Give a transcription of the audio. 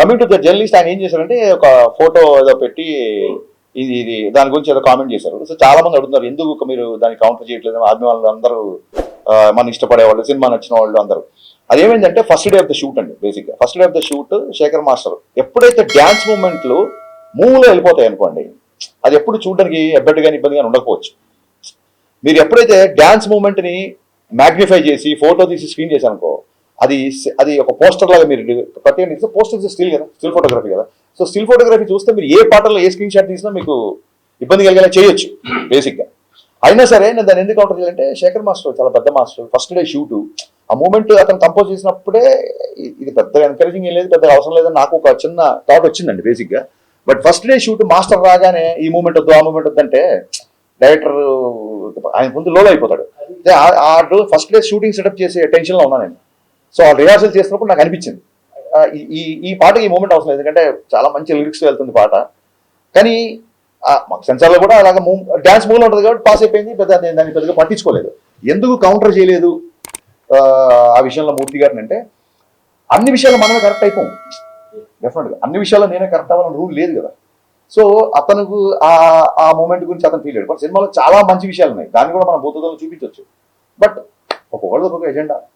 Coming to the journalist ఆయన ఏం చేశారంటే ఒక ఫోటో ఏదో పెట్టి ఇది ఇది దాని గురించి ఏదో కామెంట్ చేశారు. సో చాలా మంది అడుగుతున్నారు ఎందుకు మీరు దాన్ని కౌంటర్ చేయట్లేదు అభిమానులు అందరూ మన ఇష్టపడే వాళ్ళు సినిమా నచ్చిన వాళ్ళు అందరూ. అదేమైందంటే first day of the shoot అండి బేసిక్గా first day of the shoot Shekhar master. ఎప్పుడైతే డ్యాన్స్ మూమెంట్లు మూవ్లో వెళ్ళిపోతాయి అనుకోండి అది ఎప్పుడు చూడడానికి ఎబ్బెడ్డు కానీ ఇబ్బంది కానీ ఉండకపోవచ్చు. మీరు ఎప్పుడైతే డ్యాన్స్ మూమెంట్ని మ్యాగ్నిఫై చేసి ఫోటో తీసి స్క్రీన్ చేశారనుకో అది అది ఒక పోస్టర్ లాగా మీరు ప్రతి పోస్టర్ స్టిల్ కదా స్టిల్ ఫోటోగ్రఫీ కదా. సో స్టిల్ ఫోటోగ్రఫీ చూస్తే మీరు ఏ పాటలో ఏ స్క్రీన్ షాట్ తీసినా మీకు ఇబ్బంది కలిగేలా చేయొచ్చు బేసిక్గా అయినా సరే నేను దాన్ని ఎందుకు కౌంటర్ చేయాలంటే శేఖర్ మాస్టర్ చాలా పెద్ద మాస్టర్ ఫస్ట్ డే షూట్ ఆ మూమెంట్ అతను కంపోజ్ చేసినప్పుడే ఇది పెద్ద ఎంకరేజింగ్ ఏం లేదు పెద్ద అవసరం లేదని నాకు ఒక చిన్న థాట్ వచ్చిందండి బేసిక్గా but first day shoot master రాగానే ఈ మూమెంట్ వద్దు ఆ మూమెంట్ వద్దు అంటే డైరెక్టర్ ఆయన ముందు లోలో అయిపోతాడు. ఆ ఫస్ట్ డే షూటింగ్ సెటప్ చేసే టెన్షన్లో ఉన్నాను నేను. సో ఆ రిహార్సల్ చేసినప్పుడు నాకు అనిపించింది. ఈ- ఈ పాటకి ఈ మూమెంట్ అవసరం ఎందుకంటే చాలా మంచి లిరిక్స్ వెళ్తుంది పాట. కానీ మాకు సెన్సార్లో కూడా అలాగ మూవ్ డ్యాన్స్ మూవ్లో ఉంటుంది కాబట్టి పాస్ అయిపోయింది. పెద్ద నేను దాన్ని పెద్దగా పట్టించుకోలేదు. ఎందుకు కౌంటర్ చేయలేదు? ఆ, విషయంలో మూర్తి గారిని అంటే అన్ని విషయాలు మనమే కరెక్ట్ అయిపోం. డెఫినెట్గా అన్ని విషయాల్లో నేనే కరెక్ట్ అవ్వాలని రూల్ లేదు కదా. సో అతనుకు ఆ ఆ మూమెంట్ గురించి అతను ఫీల్ అయ్యాడు బట్ సినిమాలో చాలా మంచి విషయాలు ఉన్నాయి. దాన్ని కూడా మనం భూతదంలో చూపించవచ్చు బట్ ఒక్కొక్కటి ఒక్కొక్క ఎజెండా